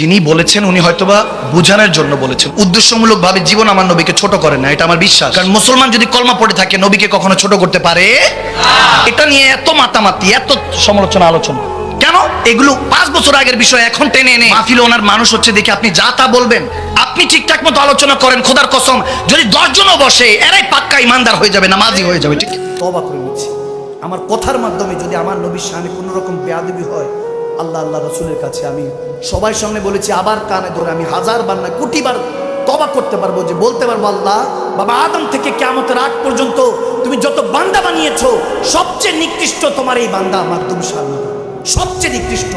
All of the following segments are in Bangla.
যিনি বলেছেন, উনি হয়তোবা বোঝানোর জন্য বলেছেন। উদ্দেশ্যমূলক ভাবে জীবন আমার নবীকে ছোট করে না, এটা আমার বিশ্বাস। কারণ মুসলমান যদি কলমা পড়ে থাকে, নবীকে কখনো ছোট করতে পারে এটা নিয়ে এত মাতামাতি, এত সমালোচনা, আলোচনা। কেন? এগুলো পাঁচ বছর আগের বিষয়, এখন টেনে এনে। মাহফিলে ওনার মানুষ হচ্ছে দেখে আপনি যা তা বলবেন, আপনি ঠিকঠাক মতো আলোচনা করেন, খোদার কসম। যদি দশজনও বসে, এরাই পাক্কা ইমানদার হয়ে যাবে, নামাজি হয়ে যাবে, ঠিক? তবা করে নিচ্ছি। আমার কথার মাধ্যমে যদি আমার নবীর সামনে কোনো রকম বেয়াদবি হয় আল্লাহ আল্লাহ রসুলের কাছে আমি সবাই সামনে বলেছি, আবার কানে ধরে আমি হাজার বার না কোটি বার তবা করতে পারব যে বলতে পারব, আল্লাহ, বাবা আদম থেকে কেমতের আগ পর্যন্ত তুমি যত বান্দা বানিয়েছো, সবচেয়ে নিকৃষ্ট তোমার এই বান্দা আমার তুমি সামনে। সবচেয়ে নিকৃষ্ট।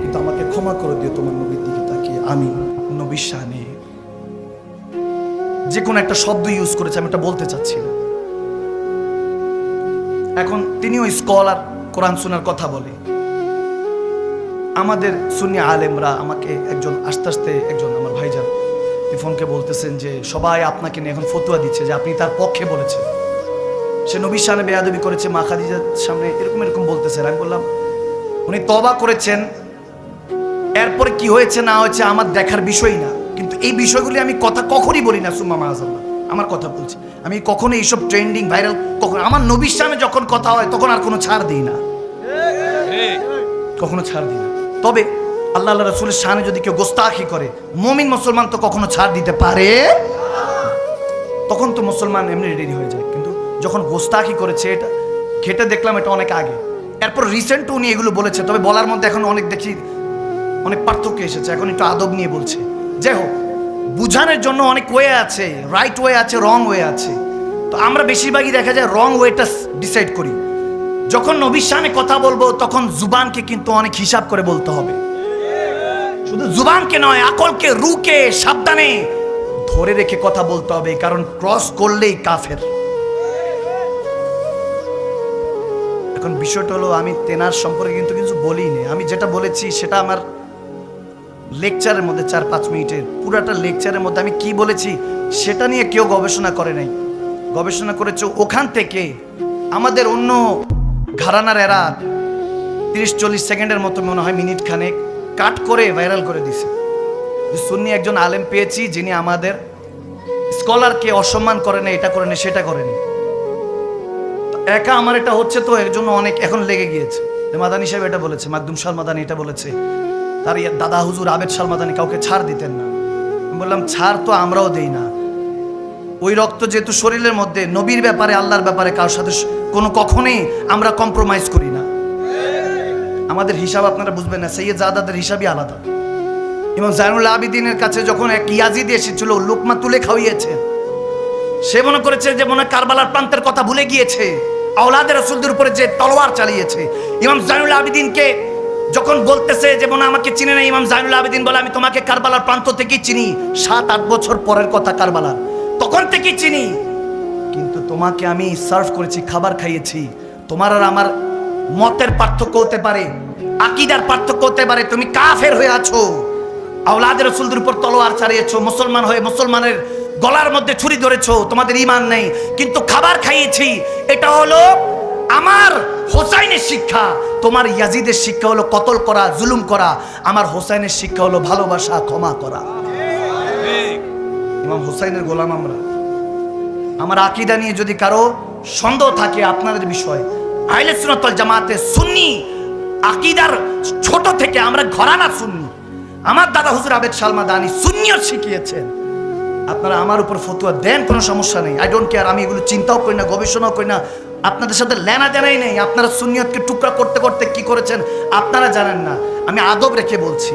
কিন্তু আমাকে ক্ষমা করে দিও তোমার নবীর দিকে তাকিয়ে। আমি নবীর সামনে যে কোনো একটা শব্দ ইউজ করেছে, আমি এটা বলতে চাচ্ছি না। এখন তিনিও স্কলার কোরআন শোনার কথা বলে। আমাদের সুন্নি আলেমরা আমাকে একজন আস্তে আস্তে একজন আমার ভাইজান ফোনকে বলতেছেন যে সবাই আপনাকে নিয়ে এখন ফতুয়া দিচ্ছে যে আপনি তার পক্ষে বলেছেন। সে নবীর সামনে বেয়াদবি করেছে মা খাদিজার সামনে এরকম এরকম বলতেছেন। আমি বললাম উনি তবা করেছেন এরপরে কি হয়েছে না হয়েছে আমার দেখার বিষয় না। কিন্তু এই বিষয়গুলি আমি কথা কখনই বলি না সুম্মা মাহাজাল্লাহ আমার কথা বলছি। আমি কখনো এইসব ট্রেন্ডিং ভাইরাল কখন আমার নবীর সামনে যখন কথা হয় তখন আর কোনো ছাড় দিই না। কখনো ছাড় দিই না। তবে আল্লাহ আল্লাহ রসুলের সামনে যদি কেউ গোস্তাখি করে, মমিন মুসলমান তো কখনো ছাড় দিতে পারে? তখন তো মুসলমান এমনি রেডি হয়ে যায়। কিন্তু যখন গোস্তাখি করেছে, এটা খেটে দেখলাম এটা অনেক আগে। এরপর রিসেন্ট উনি এগুলো বলেছে, তবে বলার মধ্যে এখন অনেক দেখি, অনেক পার্থক্য এসেছে। এখন একটু আদব নিয়ে বলছে। যাই হোক, বুঝানোর জন্য অনেক ওয়ে আছে রাইট ওয়ে আছে রং ওয়ে আছে। তো আমরা বেশিরভাগই দেখা যায় রং ওয়েটা ডিসাইড করি। যখন নবীর সামনে কথা বলব, তখন জুবানকে কিন্তু অনেক হিসাব করে বলতে হবে। শুধু জুবানকে নয়, আকলকে রুকে সাবধানে ধরে রেখে কথা বলতে হবে, কারণ ক্রস করলেই কাফের। এখন বিষয়টা হলো, আমি তেনার সম্পর্কে কিন্তু কিছু বলিনি। আমি যেটা বলেছি, সেটা আমার লেকচারের মধ্যে, চার পাঁচ মিনিটের পুরাটা লেকচারের মধ্যে আমি কি বলেছি, সেটা নিয়ে কেউ গবেষণা করে নাই। গবেষণা করেছে ওখান থেকে আমাদের অন্য ঘরানার এরা তিরিশ, চল্লিশ সেকেন্ডের মতো মনে হয় মিনিট খানেক কাট করে ভাইরাল করে দিছে। সুন্নি একজন আলেম পেয়েছি যিনি আমাদের স্কলারকে অসম্মান করে না এটা করে না সেটা করেনি একা আমার এটা হচ্ছে তো এর জন্য অনেক এখন লেগে গিয়েছে। মাদানি সাহেব এটা বলেছে, মাকদুম মাদানি এটা বলেছে, তার দাদা হুজুর আবেদ মাদানি কাউকে ছাড় দিতেন না। বললাম, ছাড় তো আমরাও দেই না। ওই রক্ত যেহেতু শরীরের মধ্যে, নবীর ব্যাপারে, আল্লাহর ব্যাপারে কারোর সাথে কোনো কখনোই আমরা কম্প্রোমাইজ করি না। আমাদের হিসাব আপনারা বুঝবেন না সেই জাদাদের হিসাবই আলাদা। এবং জাইনুল আবিদিনের কাছে যখন এক ইয়াজিদ এসেছিল, লোকমা তুলে খাওয়িয়েছে, সে মনে করেছে যে মনে কারবালার প্রান্তের কথা ভুলে গিয়েছে, আওলাদের রসুলদের উপরে যে তলোয়ার চালিয়েছে। ইমাম জাইনুল আবিদিনকে যখন বলতেছে যে মনে আমাকে চিনে না ইমাম জাইনুল আবিদিন বলে, আমি তোমাকে কারবালার প্রান্ত থেকেই চিনি। সাত, আট বছর পরের কথা কারবালার। তখন থেকে চিনি? কিন্তু তোমাকে আমি সার্ভ করেছি, খাবার খাইয়েছি। তোমার আর আমার মতের পার্থক্য হতে পারে, আকিদার পার্থক্য হতে পারে। তুমি কাফের হয়ে আছো। আওলাদের রসুলদের উপর তলোয়ার চালিয়েছো মুসলমান হয়ে মুসলমানের গলার মধ্যে ছুরি ধরেছো, তোমাদের ইমান নেই। কিন্তু খাবার খাইয়েছি, এটা হলো আমার হোসাইনের শিক্ষা। তোমার ইয়াজিদের শিক্ষা হলো কতল করা, জুলুম করা। আমার হোসাইনের শিক্ষা হলো ভালোবাসা, ক্ষমা করা। ইমাম হোসাইনের গোলাম আমরা। আমার আকিদা নিয়ে যদি কারও সন্দেহ থাকে আপনাদের বিষয় আইলে সুনতল জামাতে সুন্নি, আকিদার ছোট থেকে আমরা ঘরানা সুন্নি। আমার দাদা হুজুর আবেদ সালমা দানি সুন্নিও শিখিয়েছেন। আপনারা আমার উপর ফতুয়া দেন, কোনো সমস্যা নেই। আই ডোন্ট কেয়ার আমি এগুলো চিন্তাও করি না, গবেষণাও করি না। আপনাদের সাথে লেনা দেনাই নেই। আপনারা সুন্নিয়তকে টুকরা করতে করতে কি করেছেন, আপনারা জানেন না। আমি আদব রেখে বলছি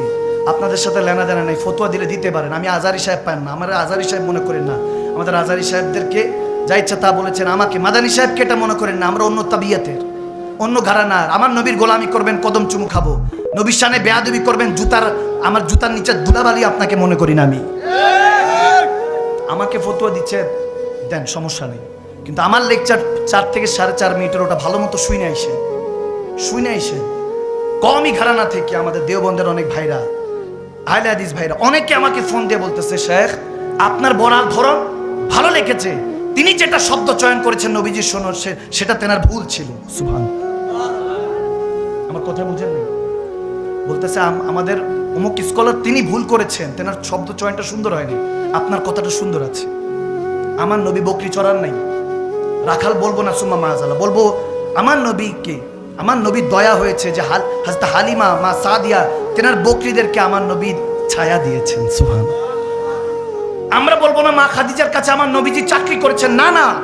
আপনাদের সাথে লেনা দেনা নেই, ফতুয়া দিলে দিতে পারেন। আমি আজারি সাহেব পান না, আমার আজারি সাহেব মনে করেন না। আমাদের আজারি সাহেবদেরকে যা ইচ্ছা তা বলেছেন, আমাকে মাদানী সাহেবকে এটা মনে করেন না, আমরা অন্য তাবিয়াতের, অন্য ঘরানার। আমার নবীর গোলামি করবেন, কদম চুমু খাব। নবীর সানে বেয়াদবি করবেন, জুতার, আমার জুতার নিচে দুলাবালি আপনাকে মনে করি না আমি। আমাকে ফতুয়া দিচ্ছে, দেন সমস্যা নেই। কিন্তু আমার লেকচার চার থেকে সাড়ে চার মিনিটের ওটা ভালো মতো শুই না এসে শুই না এসে কমই ঘরানা থেকে আমাদের দেওবন্দের অনেক ভাইরা। আহলে হাদিস ভাইরা, অনেকে আমাকে ফোন দিয়ে বলতেছে, শেখ, আপনার বলার ধরন ভালো লেগেছে তিনি যেটা শব্দ চয়ন করেছেন নবীজি শোনো সেটা তেনার ভুল ছিল। সুভান আমার কথা বুঝেন? বলতেছে আমাদের অমুক স্কলার তিনি ভুল করেছেন, তেনার শব্দ চয়নটা সুন্দর হয়নি, আপনার কথাটা সুন্দর আছে। আমার নবী বকরি চড়ার নাই। রাখাল বলব না সুম্মা মাহাজালা বলব আমার নবীকে, আমার নবী দয়া হয়েছে যে হাল হাজতা হালিমা মা সাদিয়া তেনার বকরিদেরকে আমার নবী ছায়া দিয়েছেন সুহান আমরা বলব না মা খাদিজার কাছে আমার নবীজি চাকরি করেছেন। না না।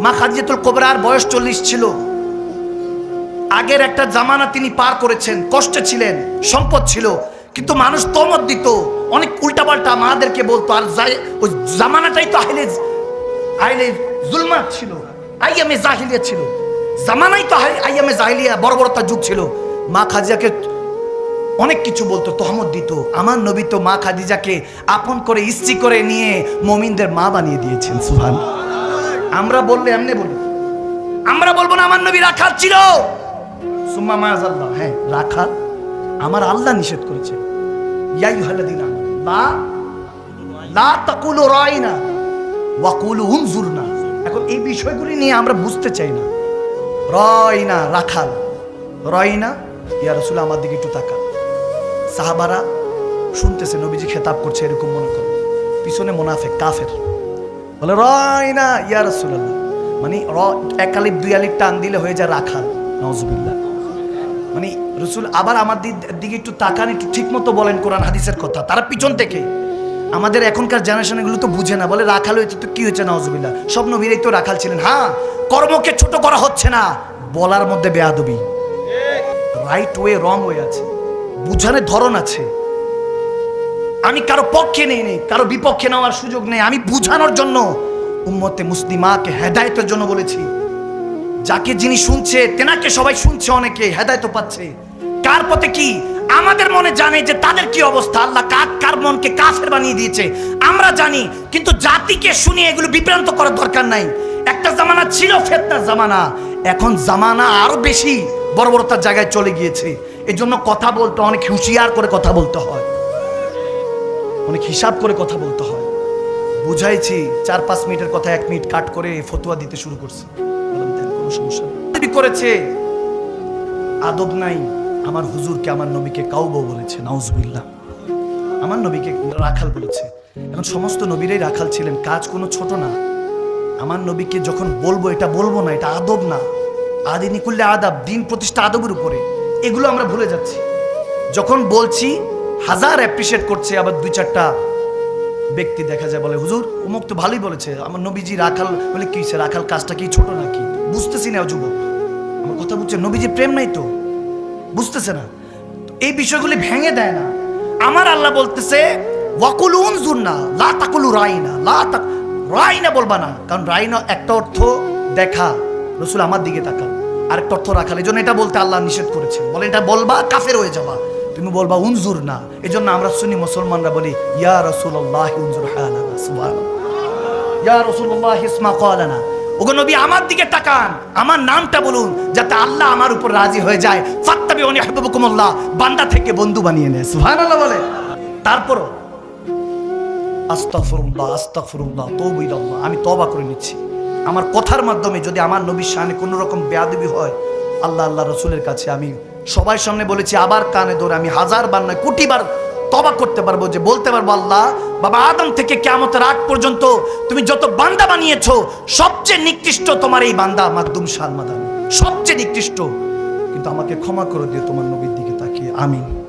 মা খাদিজাতুল কোবরার বয়স চল্লিশ ছিল। আগের একটা জামানা তিনি পার করেছেন। কষ্টে ছিলেন, সম্পদ ছিল, কিন্তু মানুষ তমত দিত। অনেক উল্টাপাল্টা মাদেরকে বলতো, আর যাই- ওই জামানাটাই তো আইলে আইলে জুলমাত ছিল, আইয়ামে জাহিলিয়া ছিল। জামানাই তো আই- আইয়ামে জাহিলিয়া বর্বরতার যুগ ছিল। মা খাদিজাকে অনেক কিছু বলতো, তহমত দিত। আমার নবী তো মা খাদিজাকে আপন করে, স্ত্রী করে নিয়ে মমিনদের মা বানিয়ে দিয়েছেন, সুহান। আমরা বললে এমনি বলি। আমরা বলব না, আমার নবী রাখাল ছিল। সুম্মা মায়াজাল্লাহ হ্যাঁ রাখাল। আমার আল্লাহ নিষেধ করেছে। ইয়াই হালাদিন লা লা তাকুলু রাইনা ওয়াকুলু উনজুরনা এখন এই বিষয়গুলি নিয়ে আমরা বুঝতে চাই না। রয়না রাখাল। রয়না ইয়া রসুল, আমার দিকে একটু তাকা সাহাবারা শুনতেছে, নবীজি খেতাব করছে এরকম মনে করে। পিছনে মোনাফেক, কাফের। বলে রয়না ইয়া রসুল্লাহ মানে র, এক আলিফ, দুই আলিফ টান দিলে হয়ে যায় রাখাল। নজবিল্লা মানে রসুল আবার আমার দিকে একটু তাকান, একটু ঠিক মতো বলেন কোরআন, হাদিসের কথা। তারা পিছন থেকে। আমাদের এখনকার জেনারেশন এগুলো তো বুঝে না। বলে, রাখাল হয়েছে তো কি হয়েছে? নজবিল্লা সব নবীরাই তো রাখাল ছিলেন। হ্যাঁ কর্মকে ছোট করা হচ্ছে না। বলার মধ্যে বেয়াদবি। রাইট ওয়ে রং ওয়ে আছে। বুঝানোর ধরন আছে। আমি কারও পক্ষে নেই নেই কারও বিপক্ষে নেওয়ার সুযোগ নেই। আমি বুঝানোর জন্য উম্মতে মুসলিমাকে হেদায়তের জন্য বলেছি। যাকে যিনি শুনছে, তেনাকে সবাই শুনছে অনেকে হেদায়ত পাচ্ছে। কার পথে কি? আমাদের মনে জানে যে তাদের কি অবস্থা? আল্লাহ কাক কার মনকে কাফের বানিয়ে দিয়েছে? আমরা জানি, কিন্তু জাতিকে শুনিয়ে এগুলো বিভ্রান্ত করার দরকার নাই। একটা জামানা ছিল ফেতনার জামানা, এখন জামানা আরও বেশি বর্বরতার জায়গায় চলে গিয়েছে। এই জন্য কথা বলতে অনেক হুঁশিয়ার করে কথা বলতে হয়। অনেক হিসাব করে কথা বলতে হয়। বুঝাইছি, চার পাঁচ মিনিটের কথা, এক মিনিট কাট করে ফতুয়া দিতে শুরু করছে। করেছে। আদব নাই। আমার হুজুরকে, আমার নবীকে কাউবো বলেছে, নাউজবিল্লাহ। আমার নবীকে রাখাল বলেছে। এখন সমস্ত নবীরাই রাখাল ছিলেন, কাজ কোনো ছোট না। আমার নবীকে যখন বলব, এটা বলব না, এটা আদব না। আদিনী করলে আদাব, দিন প্রতিষ্ঠা আদবের উপরে। এগুলো আমরা ভুলে যাচ্ছি। যখন বলছি, হাজার অ্যাপ্রিসিয়েট করছে, আবার দুই চারটা ব্যক্তি দেখা যায় বলে, হুজুর, অমুক তো ভালোই বলেছে। আমার নবীজি রাখাল বলে, কি হয়েছে রাখাল কাজটা কি ছোট নাকি? বুঝতেছি না যুবক। আমার কথা বুঝছে? নবীজি প্রেম নাই তো? বুঝতেছে না। এই বিষয়গুলি ভেঙে দেয় না। আমার আল্লাহ বলতেছে না লা তাকুলু রাইনা, লা বলবা না, কারণ রাইনা একটা অর্থ দেখা। রসুল আমার দিকে তাকান। আরেকটা অর্থ রাখাল এই জন্য এটা বলতে আল্লাহ নিষেধ করেছেন। বলে এটা বলবা, কাফের হয়ে যাবা। তুমি বলবা, উনজুর না। এই জন্য আমরা শুনি মুসলমানরা বলি, ইয়া রসুল্লাহ উনজুর ইয়া রাসূলুল্লাহ, ইসমা নবী, আমার দিকে তাকান। আমার নামটা বলুন, যাতে আল্লাহ আমার উপর রাজি হয়ে যায়। ইউহিব্বুকুমুল্লাহ বান্দা থেকে বন্ধু বানিয়ে নেয়। সুবহানাল্লাহ বলে তারপর আস্তাগফিরুল্লাহ আস্তাগফিরুল্লাহ তওবা ইলাল্লাহ। আমি তওবা করে নিচ্ছি। আমার কথার মাধ্যমে যদি আমার নবীর শানে কোনো রকম বেয়াদবি হয়, আল্লাহ আল্লাহ রসুলের কাছে আমি সবাই সামনে বলেছি, আবার কানে ধরে আমি হাজার বার নয় কোটি বার তবা করতে পারব যে বলতে পারব, আল্লাহ, বাবা আদম থেকে কেমতের আগ পর্যন্ত তুমি যত বান্দা বানিয়েছো, সবচেয়ে নিকৃষ্ট তোমার এই বান্দা মাকদুম সালমাদান সবচেয়ে নিকৃষ্ট। কিন্তু আমাকে ক্ষমা করে দিও তোমার নবীর দিকে তাকিয়ে। আমিন।